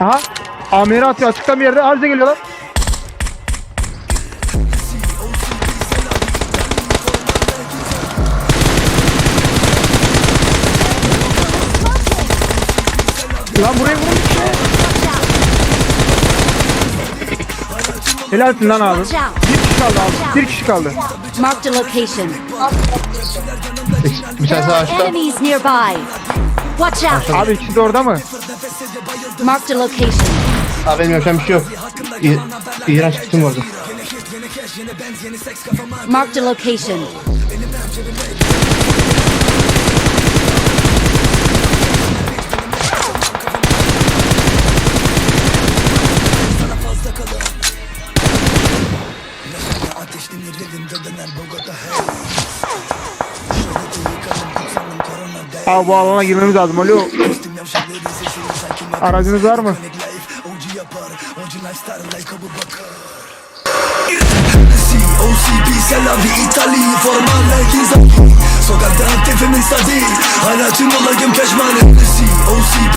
Aha. Amiri atıyor açıktan bir yerde. Harca geliyorlar. Lan buraya vurmuş ya. Helalsin lan abi. Bir kişi kaldı abi. Bir kişi kaldı. Marked a location. Bir tanesi ağaçta. enemies nearby. Watch out. Abi ikisi de orada mı? Marked a location. Abi benim yapacağım bir şey yok. İ İğrenç çıktım orada. Marked a location. Abi bu alana girmemiz lazım. Alo. Aracınız var mı? OCB selam İtali formalle gizli Sokakta tefemin sadi Hala tüm olayım peşmanı OCB